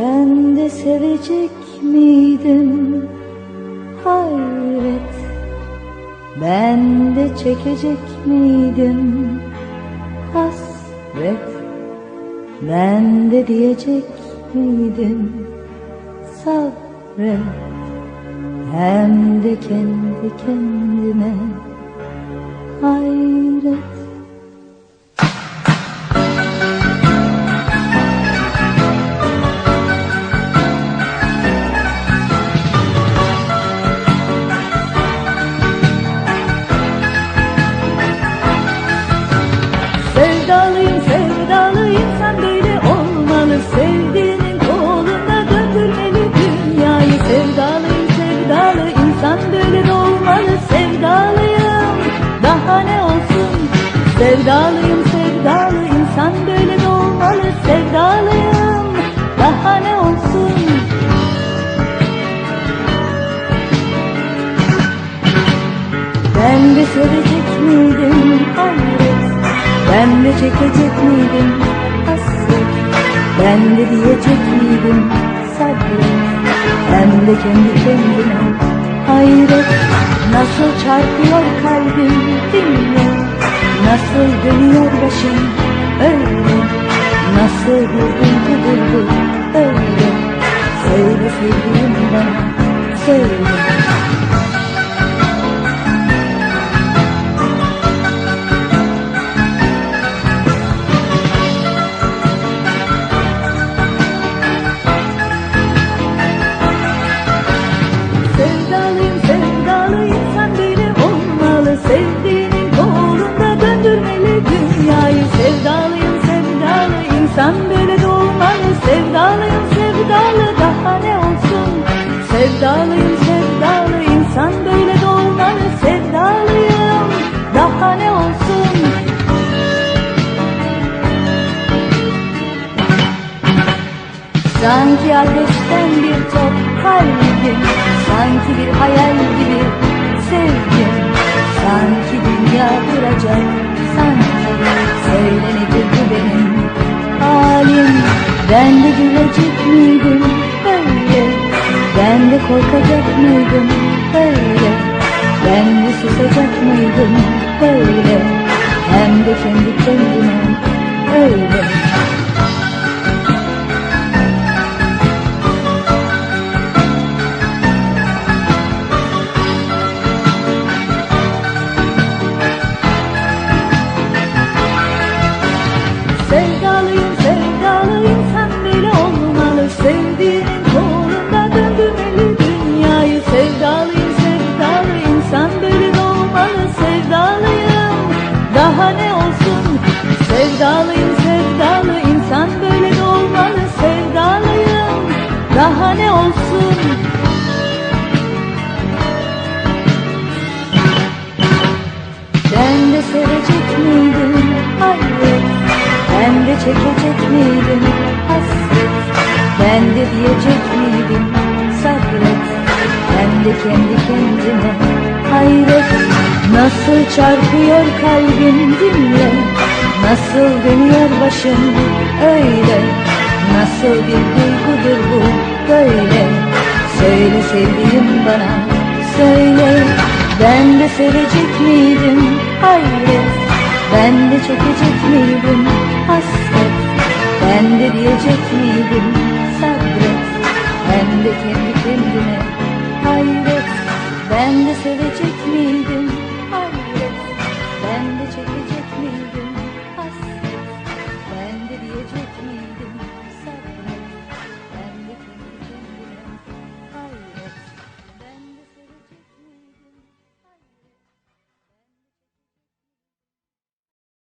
Ben de sevecek miydim? Hayret Ben de çekecek miydim? Hasret Ben de diyecek miydim? Sabret Hem de kendi kendime Hayret Sevdalıyım sevdalı insan böyle de olmalı? Sevdalıyım daha ne olsun? Ben de sevecek miydim? Hayret. Ben de çekecek miydim? Hasret. Ben de diyecek miydim? Sabret. Hem de kendi kendime hayret. Nasıl çarpıyor kalbim dinle Nasıl dönüyor başım öyle? Nasıl bir Sevdalıyım sevdalı insan böyle de olmalı Sevdalıyım. Daha ne olsun? Sanki ateşten bir top kalbim Sanki bir hayal gibi sevdim Sanki dünya duracak sanki. Söyle nedir bu benim halim. Ben de gülecek miydim korkacak mıydım böyle? Ben de susacak mıydım böyle? Hem de kendi kendime öyle daha ne olsun? Sevdalıyım sevdalı insan böyle de olmalı. Sevdalıyım. Daha ne olsun? Ben de sevecek miydim? Hayret Ben de çekecek miydim? Hasret Ben de diyecek miydim? Sabret. Ben de kendi kendime hayret. Nasıl çarpıyor kalbim dinle. Nasıl dönüyor başım öyle. Nasıl bir duygudur bu böyle. Söyle sevdiğim bana söyle. Ben de sevecek miydim? Hayret. Ben de çekecek miydim? Hasret. Ben de diyecek miydim and the chicken.